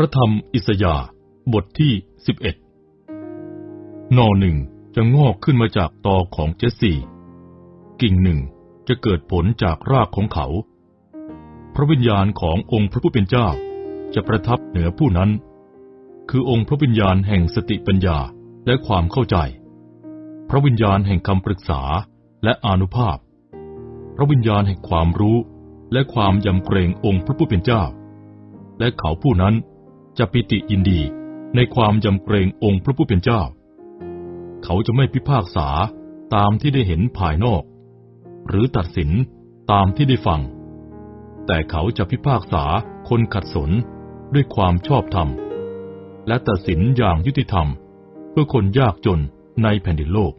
ระธรรมอิสยาห์บทที่สิบเอ็ดนอหนึ่งจะงอกขึ้นมาจากตอของเจสซี่ กิ่งหนึ่งจะเกิดผลจากรากของเขา พระวิญญาณขององค์พระผู้เป็นเจ้า จะประทับเหนือผู้นั้น คือองค์พระวิญญาณแห่งสติปัญญาและความเข้าใจ พระวิญญาณแห่งคำปรึกษาและอนุภาพ พระวิญญาณแห่งความรู้และความยำเกรงองค์พระผู้เป็นเจ้า และเขาผู้นั้น จะปิติยินดีในความยำเกรงองค์พระผู้เป็นเจ้า เขาจะไม่พิพากษาตามที่ได้เห็นภายนอก หรือตัดสินตามที่ได้ฟัง แต่เขาจะพิพากษาคนขัดสนด้วยความชอบธรรม และตัดสินอย่างยุติธรรม เพื่อคนยากจนในแผ่นดินโลก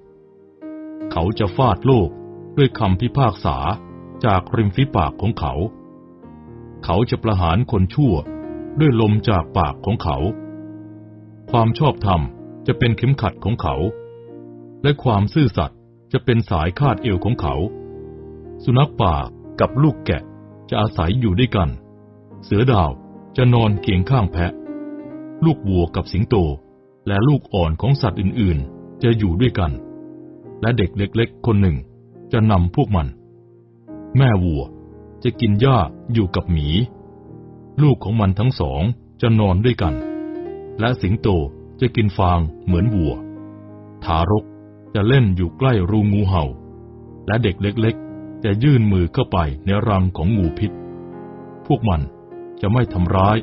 เขาจะฟาดโลกด้วยคำพิพากษาจากริมฝีปากของเขา เขาจะประหารคนชั่ว ด้วยลมจากปากของเขา ความชอบธรรมจะเป็นเข็มขัดของเขา และความซื่อสัตย์จะเป็นสายคาดเอวของเขา สุนัขป่ากับลูกแกะจะอาศัยอยู่ด้วยกัน เสือดาวจะนอนเคียงข้างแพะ ลูกวัวกับสิงโต และลูกอ่อนของสัตว์อื่นๆ จะอยู่ด้วยกัน และเด็กเล็กๆ คนหนึ่งจะนำพวกมัน แม่วัวจะกินหญ้าอยู่กับหมี ลูกของมันทั้งสองจะนอนด้วยกัน และสิงโตจะกินฟางเหมือนวัว ทารกจะเล่นอยู่ใกล้รูงูเห่า และเด็กเล็กๆ จะยื่นมือเข้าไปในรังของงูพิษ พวกมันจะไม่ทำร้าย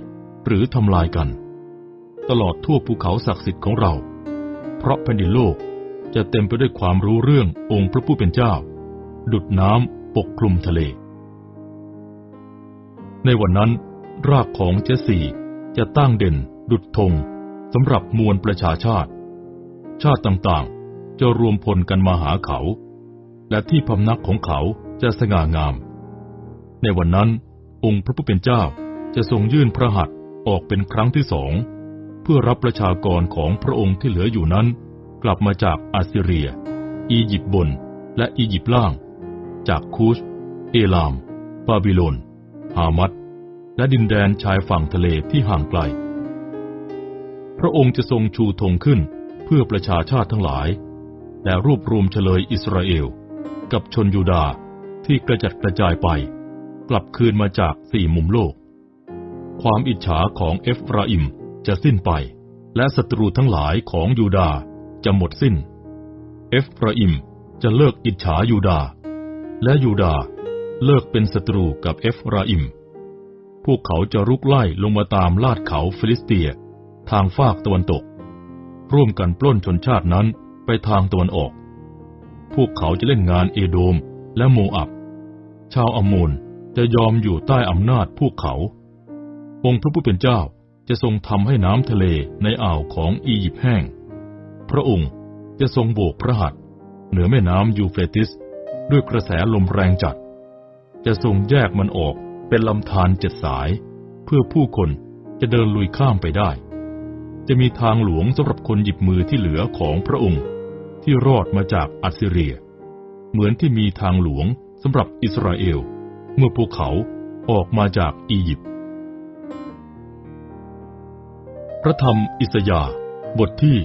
หรือทำลายกัน ตลอดทั่วภูเขาศักดิ์สิทธิ์ของเรา เพราะแผ่นดินโลกจะเต็มไปด้วยความรู้เรื่ององค์พระผู้เป็นเจ้า ดุดน้ำปกคลุมทะเล ในวันนั้น รากของเจสีจะตั้งเด่น ดุดธงสำหรับมวลประชาชาติ ชาติต่างๆ จะรวมพลกันมาหาเขา และที่พำนักของเขาจะสง่างาม ในวันนั้น องค์พระผู้เป็นเจ้าจะทรงยื่นพระหัตถ์ออกเป็นครั้งที่สอง เพื่อรับประชากรของพระองค์ที่เหลืออยู่นั้น กลับมาจากอาซิเรีย อียิปต์บนและอียิปต์ล่าง จากคูช เอลาม บาบิโลน ฮามัด และดินแดนชายฝั่งทะเลที่ห่างไกล พระองค์จะทรงชูธงขึ้นเพื่อประชาชาติทั้งหลาย และรวบรวมเฉลยอิสราเอล กับชนยูดาห์ที่กระจัดกระจายไป กลับคืนมาจากสี่มุมโลก ความอิจฉาของเอฟราอิมจะสิ้นไป และศัตรูทั้งหลายของยูดาห์จะหมดสิ้น เอฟราอิมจะเลิกอิจฉายูดาห์และยูดาห์เลิกเป็นศัตรูกับเอฟราอิม วกเขาจะรุกไล่ลงมาตามลาดเขาฟิลิสเตีย ทางฟากตะวันตก ร่วมกันปล้นชนชาตินั้นไปทางตะวันออก พวกเขาจะเล่นงานเอโดมและโมอับ ชาวอัมโมนจะยอมอยู่ใต้อำนาจพวกเขา องค์พระผู้เป็นเจ้าจะทรงทำให้น้ำทะเลในอ่าวของอียิปต์แห้ง พระองค์จะทรงโบกพระหัตถ์เหนือแม่น้ำยูเฟรติส ด้วยกระแสลมแรงจัด จะทรงแยกมันออก เป็นลำธารเจ็ดสาย เพื่อผู้คนจะเดินลุยข้ามไปได้ จะมีทางหลวงสำหรับคนหยิบมือที่เหลือของพระองค์ ที่รอดมาจากอัสซีเรีย เหมือนที่มีทางหลวงสำหรับอิสราเอล เมื่อพวกเขาออกมาจากอียิปต์พระธรรมอิสยาบทที่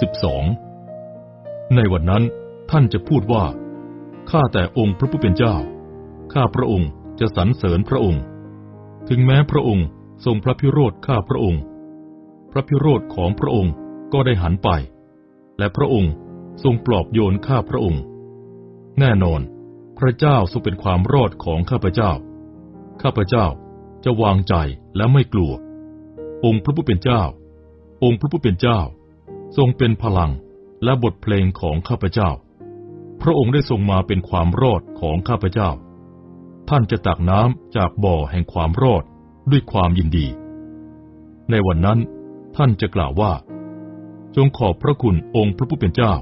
สิบสองในวันนั้นท่านจะพูดว่า ข้าแต่องค์พระผู้เป็นเจ้า ข้าพระองค์ จะสรรเสริญพระองค์ ถึงแม้พระองค์ทรงพระพิโรธข้าพระองค์ พระพิโรธของพระองค์ก็ได้หันไป และพระองค์ทรงปลอบโยนข้าพระองค์ แน่นอน พระเจ้าทรงเป็นความรอดของข้าพเจ้า ข้าพเจ้าจะวางใจและไม่กลัว องค์พระผู้เป็นเจ้า องค์พระผู้เป็นเจ้า ทรงเป็นพลังและบทเพลงของข้าพเจ้า พระองค์ได้ทรงมาเป็นความรอดของข้าพเจ้า ท่านจะตักน้ำจากบ่อแห่งความรอดด้วยความยินดี ในวันนั้นท่านจะกล่าวว่า จงขอบพระคุณองค์พระผู้เป็นเจ้า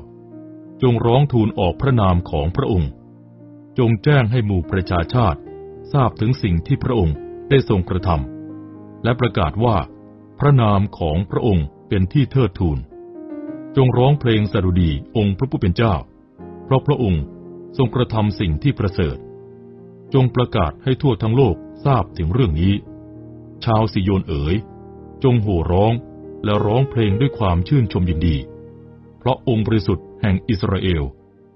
จงร้องทูลออกพระนามของพระองค์ จงแจ้งให้หมู่ประชาชาติ ทราบถึงสิ่งที่พระองค์ได้ทรงกระทำและประกาศว่า พระนามของพระองค์เป็นที่เทิดทูน จงร้องเพลงสดุดีองค์พระผู้เป็นเจ้า เพราะพระองค์ทรงกระทำสิ่งที่ประเสริฐ จงประกาศให้ทั่วทั้งโลกทราบถึงเรื่องนี้ ชาวสิโยนเอ๋ย จงโห่ร้องและร้องเพลงด้วยความชื่นชมยินดี เพราะองค์บริสุทธิ์แห่งอิสราเอล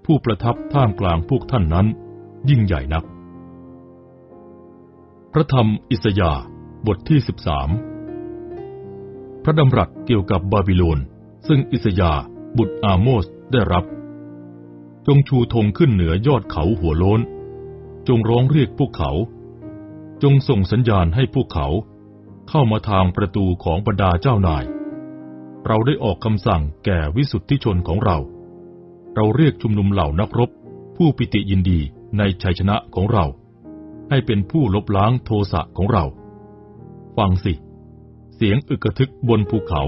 ผู้ประทับท่ามกลางพวกท่านนั้น ยิ่งใหญ่นัก พระธรรมอิสยาห์บทที่ 13 พระดำรัสเกี่ยวกับบาบิโลน ซึ่งอิสยาห์บุตรอาโมสได้รับ จงชูธงขึ้นเหนือยอดเขาหัวโล้น จงร้องเรียกพวกเขา จงส่งสัญญาณให้พวกเขา เข้ามาทางประตูของบรรดาเจ้านาย เราได้ออกคำสั่งแก่วิสุทธิชนของเรา เราเรียกชุมนุมเหล่านักรบ ผู้ปิติยินดีในชัยชนะของเรา ให้เป็นผู้ลบล้างโทสะของเรา ฟังสิ เสียงอึกระทึกบนภูเขา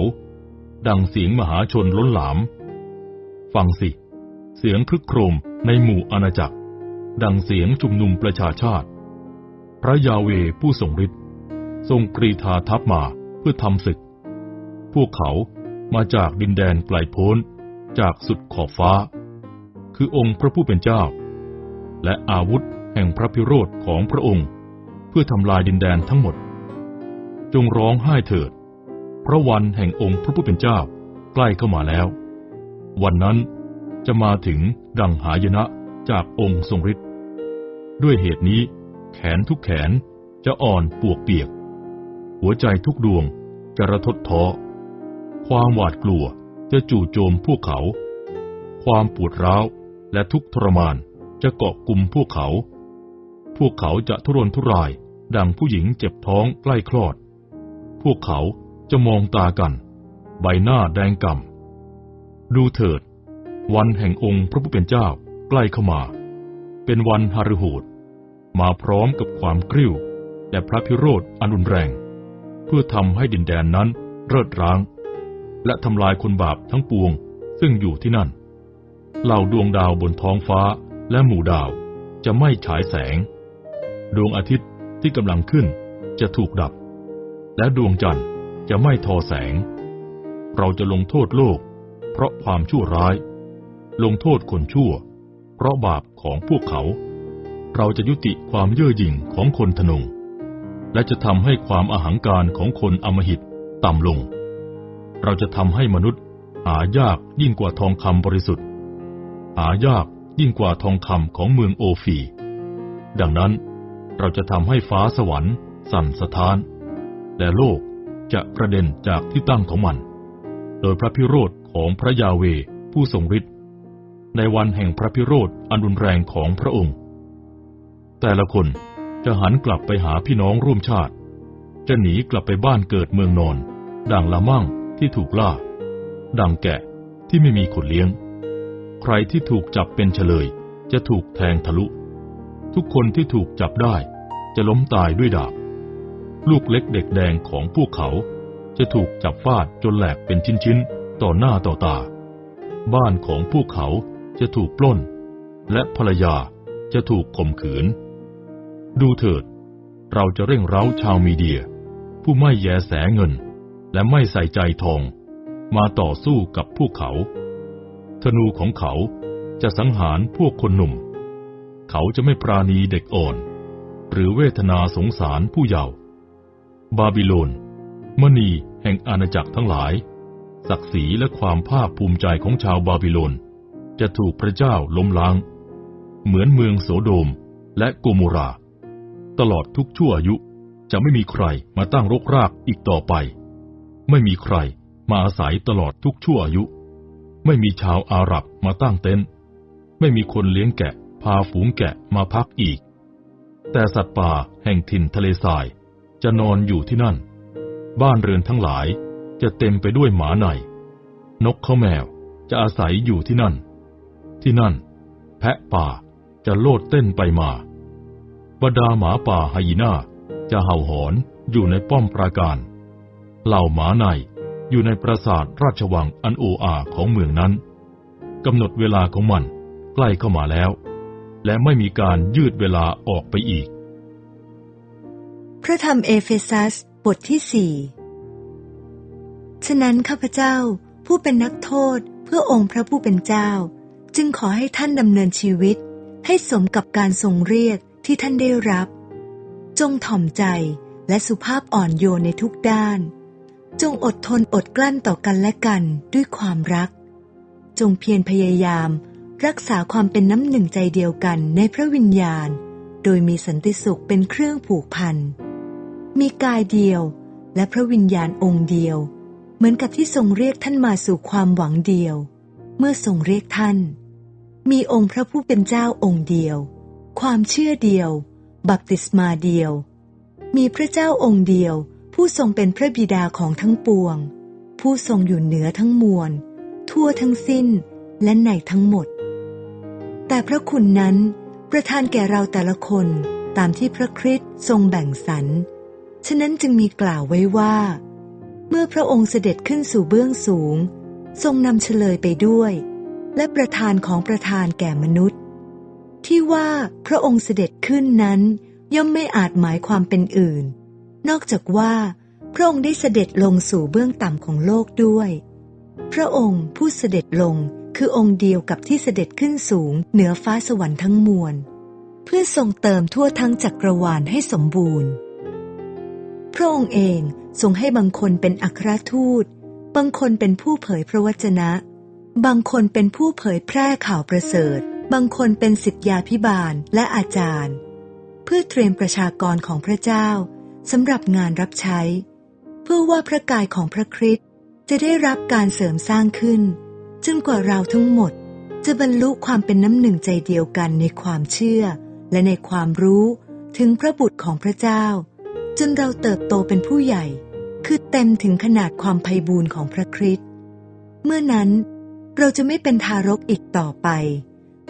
ดังเสียงมหาชนล้นหลาม ฟังสิ เสียงครึกโครมในหมู่อาณาจักร ดังเสียงชุมนุมประชาชาติ พระยาเวผู้ทรงฤทธิ์ทรงกรีธาทัพมาเพื่อทำศึก พวกเขามาจากดินแดนไกลโพ้น จากสุดขอบฟ้า คือองค์พระผู้เป็นเจ้า และอาวุธแห่งพระพิโรธของพระองค์ เพื่อทำลายดินแดนทั้งหมด จงร้องไห้เถิดเพราะวันแห่งองค์พระผู้เป็นเจ้าใกล้เข้ามาแล้ว วันนั้นจะมาถึงดังหายนะจากองค์ทรงฤทธิ์ ด้วยเหตุนี้ แขนทุกแขนจะอ่อนปวกเปียก หัวใจทุกดวงจะระทดท้อ ความหวาดกลัวจะจู่โจมพวกเขา ความปวดร้าวและทุกทรมานจะเกาะกลุ่มพวกเขา พวกเขาจะทุรนทุรายดังผู้หญิงเจ็บท้องใกล้คลอด พวกเขาจะมองตากัน ใบหน้าแดงก่ำดูเถิด วันแห่งองค์พระผู้เป็นเจ้าใกล้เข้ามา เป็นวันฮารุโหด มาพร้อมกับความกริ้ว และพระพิโรธอันรุนแรง เพื่อทำให้ดินแดนนั้นเริดร้าง และทำลายคนบาปทั้งปวงซึ่งอยู่ที่นั่น เหล่าดวงดาวบนท้องฟ้าและหมู่ดาวจะไม่ฉายแสง ดวงอาทิตย์ที่กำลังขึ้นจะถูกดับ และดวงจันทร์จะไม่ทอแสง เราจะลงโทษโลก เพราะความชั่วร้าย ลงโทษคนชั่ว เพราะบาปของพวกเขา เราจะยุติความเย่อหยิ่งของคนทนง และจะทำให้ความอาหังการของคนอมหิตต่ำลง เราจะทำให้มนุษย์ หายากยิ่งกว่าทองคำบริสุทธิ์ หายากยิ่งกว่าทองคำของเมืองโอฟี ดังนั้นเราจะทำให้ฟ้าสวรรค์ สั่นสะท้าน และโลกจะกระเด็นจากที่ตั้งของมัน โดยพระพิโรธของพระยาเวผู้ทรงฤทธิ์ในวันแห่งพระพิโรธอันรุนแรงของพระองค์ แต่ละคนจะหันกลับไปหาพี่น้องร่วมชาติ จะหนีกลับไปบ้านเกิดเมืองนอน ดังละมั่งที่ถูกล่า ดังแกะที่ไม่มีคนเลี้ยง ใครที่ถูกจับเป็นเฉลย จะถูกแทงทะลุ ทุกคนที่ถูกจับได้ จะล้มตายด้วยดาบ ลูกเล็กเด็กแดงของพวกเขาจะถูกจับฟาดจนแหลกเป็นชิ้นๆ ต่อหน้าต่อตา บ้านของพวกเขาจะถูกปล้น และภรรยาจะถูกข่มขืน ดูเถิด เราจะเร่งเร้าชาวมีเดีย ผู้ไม่แยแสเงิน และไม่ใส่ใจทอง มาต่อสู้กับพวกเขา ธนูของเขาจะสังหารพวกคนหนุ่ม เขาจะไม่ปราณีเด็กอ่อน หรือเวทนาสงสารผู้เยาว์บาบิโลน มณีแห่งอาณาจักรทั้งหลาย ศักดิ์ศรีและความภาคภูมิใจของชาวบาบิโลน จะถูกพระเจ้าล้มล้าง เหมือนเมืองโสโดมและโกโมรา ตลอดทุกชั่วอายุ จะไม่มีใครมาตั้งรกรากอีกต่อไป ไม่มีใครมาอาศัยตลอดทุกชั่วอายุ ไม่มีชาวอาหรับมาตั้งเต็นท์ไม่มีคนเลี้ยงแกะ พาฝูงแกะมาพักอีก แต่สัตว์ป่าแห่งถิ่นทะเลทรายจะนอนอยู่ที่นั่น บ้านเรือนทั้งหลายจะเต็มไปด้วยหมาใน นกเขาแมวจะอาศัยอยู่ที่นั่น ที่นั่น แพะป่าจะโลดเต้นไปมา บรรดาหมาป่าไฮยีน่าจะเห่าหอนอยู่ในป้อมปราการ เหล่าหมาในอยู่ในปราสาทราชวังอันโออาของเมืองนั้นกำหนดเวลาของมันใกล้เข้ามาแล้ว และไม่มีการยืดเวลาออกไปอีก พระธรรมเอเฟซัสบทที่สี่ฉะนั้นข้าพเจ้าผู้เป็นนักโทษเพื่อองค์พระผู้เป็นเจ้า จึงขอให้ท่านดำเนินชีวิต ให้สมกับการทรงเรียก ที่ท่านได้รับ จงถ่อมใจและสุภาพอ่อนโยนในทุกด้าน จงอดทนอดกลั้นต่อกันและกันด้วยความรัก จงเพียรพยายาม รักษาความเป็นน้ำหนึ่งใจเดียวกันในพระวิญญาณ โดยมีสันติสุขเป็นเครื่องผูกพัน มีกายเดียวและพระวิญญาณองค์เดียว เหมือนกับที่ทรงเรียกท่านมาสู่ความหวังเดียว เมื่อทรงเรียกท่าน มีองค์พระผู้เป็นเจ้าองค์เดียว ความเชื่อเดียว บัพติศมาเดียว มีพระเจ้าองค์เดียว ผู้ทรงเป็นพระบิดาของทั้งปวง ผู้ทรงอยู่เหนือทั้งมวล ทั่วทั้งสิ้นและในทั้งหมด แต่พระคุณนั้นประทานแก่เราแต่ละคนตามที่พระคริสต์ทรงแบ่งสรร ฉะนั้นจึงมีกล่าวไว้ว่า เมื่อพระองค์เสด็จขึ้นสู่เบื้องสูง ทรงนำเฉลยไปด้วย และประทานของประทานแก่มนุษย์ ที่ว่าพระองค์เสด็จขึ้นนั้น ย่อมไม่อาจหมายความเป็นอื่น นอกจากว่า พระองค์ได้เสด็จลงสู่เบื้องต่ำของโลกด้วย พระองค์ผู้เสด็จลงคือองค์เดียวกับที่เสด็จขึ้นสูง เหนือฟ้าสวรรค์ทั้งมวล เพื่อทรงเติมทั่วทั้งจักรวาลให้สมบูรณ์ พระองค์เองทรงให้บางคนเป็นอัครทูต บางคนเป็นผู้เผยพระวจนะ บางคนเป็นผู้เผยแพร่ข่าวประเสริฐ บางคนเป็นสิทธยาพิบาลและอาจารย์ เพื่อเตรียมประชากรของพระเจ้าสำหรับงานรับใช้ เพื่อว่าพระกายของพระคริสต์จะได้รับการเสริมสร้างขึ้น จนกว่าเราทั้งหมด จะบรรลุความเป็นน้ำหนึ่งใจเดียวกันในความเชื่อ และในความรู้ถึงพระบุตรของพระเจ้า จนเราเติบโตเป็นผู้ใหญ่ คือเต็มถึงขนาดความไพ่บูรณ์ของพระคริสต์เมื่อนั้นเราจะไม่เป็นทารกอีกต่อไป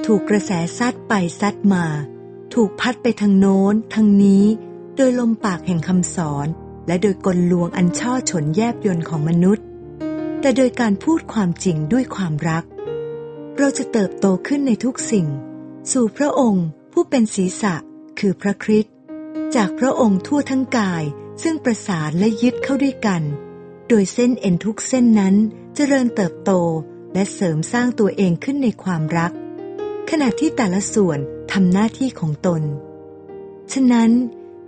ถูกกระแสซัดไปซัดมา ถูกพัดไปทางโน้นทางนี้ โดยลมปากแห่งคำสอน และโดยกลลวงอันช่อฉนแยบยนต์ของมนุษย์ แต่โดยการพูดความจริงด้วยความรัก เราจะเติบโตขึ้นในทุกสิ่ง สู่พระองค์ผู้เป็นศีรษะคือพระคริสต์จากพระองค์ทั่วทั้งกายซึ่งประสานและยึดเข้าด้วยกัน โดยเส้นเอ็นทุกเส้นนั้นจเจริญเติบโตและเสริมสร้างตัวเองขึ้นในความรัก ขณะที่แต่ละส่วนทำหน้าที่ของตน ฉะนั้น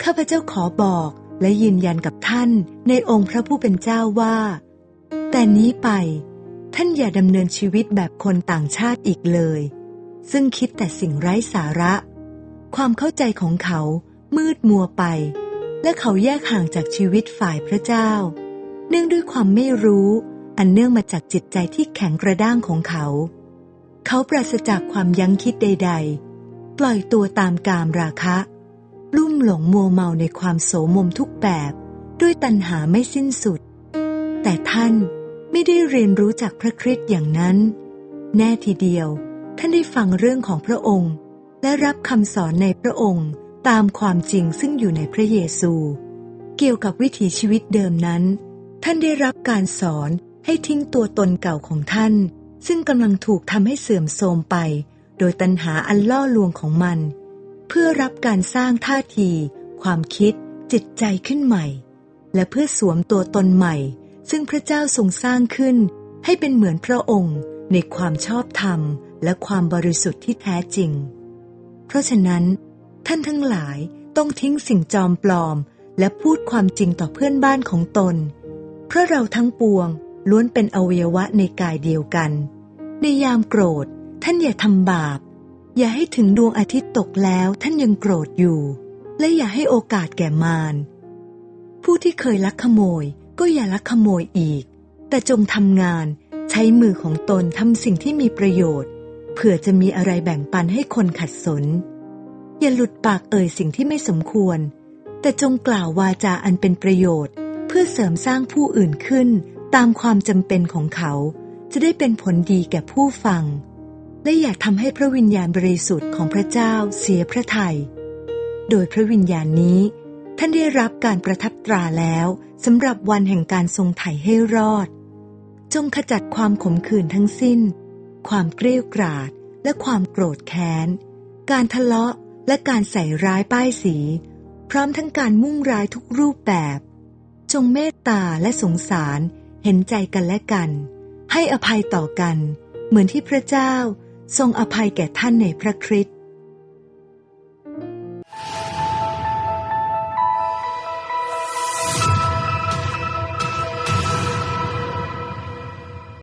ข้าพเจ้าขอบอกและยืนยันกับท่านในองค์พระผู้เป็นเจ้าว่า แต่นี้ไป ท่านอย่าดำเนินชีวิตแบบคนต่างชาติอีกเลย ซึ่งคิดแต่สิ่งไร้สาระ ความเข้าใจของเขามืดมัวไป และเขาแยกห่างจากชีวิตฝ่ายพระเจ้า เนื่องด้วยความไม่รู้ อันเนื่องมาจากจิตใจที่แข็งกระด้างของเขา เขาปราศจากความยั้งคิดใด ๆ ปล่อยตัวตามกามราคะ ลุ่มหลงมัวเมาในความโสมมทุกแบบ ด้วยตัณหาไม่สิ้นสุด แต่ท่านไม่ได้เรียนรู้จากพระคริสต์อย่างนั้น แน่ทีเดียว ท่านได้ฟังเรื่องของพระองค์ และรับคำสอนในพระองค์ตามความจริงซึ่งอยู่ในพระเยซู เกี่ยวกับวิถีชีวิตเดิมนั้น ท่านได้รับการสอนให้ทิ้งตัวตนเก่าของท่าน ซึ่งกำลังถูกทำให้เสื่อมโทรมไป โดยตัณหาอันล่อลวงของมัน เพื่อรับการสร้างท่าที ความคิด จิตใจขึ้นใหม่ และเพื่อสวมตัวตนใหม่ ซึ่งพระเจ้าทรงสร้างขึ้น ให้เป็นเหมือนพระองค์ ในความชอบธรรม และความบริสุทธิ์ที่แท้จริง เพราะฉะนั้น ท่านทั้งหลายต้องทิ้งสิ่งจอมปลอม และพูดความจริงต่อเพื่อนบ้านของตน เพราะเราทั้งปวง ล้วนเป็นอวัยวะในกายเดียวกัน ในยามโกรธ ท่านอย่าทำบาป อย่าให้ถึงดวงอาทิตย์ตกแล้วท่านยังโกรธอยู่ และอย่าให้โอกาสแก่มาร ผู้ที่เคยลักขโมยก็อย่าลักขโมยอีก แต่จงทำงานใช้มือของตนทำสิ่งที่มีประโยชน์ เผื่อจะมีอะไรแบ่งปันให้คนขัดสน อย่าหลุดปากเอ่ยสิ่งที่ไม่สมควร แต่จงกล่าววาจาอันเป็นประโยชน์ เพื่อเสริมสร้างผู้อื่นขึ้น ตามความจำเป็นของเขาจะได้เป็นผลดีแก่ผู้ฟัง และอย่าทำให้พระวิญญาณบริสุทธิ์ของพระเจ้าเสียพระทยัยโดยพระวิญญาณนี้ ท่านได้รับการประทับตราแล้วสำหรับวันแห่งการทรงไถ่ให้รอด จงขจัดความขมขื่นทั้งสิ้น ความเกลี้ยวกราดและความโกรธแค้น การทะเลาะและการใส่ร้ายป้ายสี พร้อมทั้งการมุ่งร้ายทุกรูปแบบ จงเมตตาและสงสาร เห็นใจกันและกัน ให้อภัยต่อกัน เหมือนที่พระเจ้าทรงอภัยแก่ท่านในพระคริสต์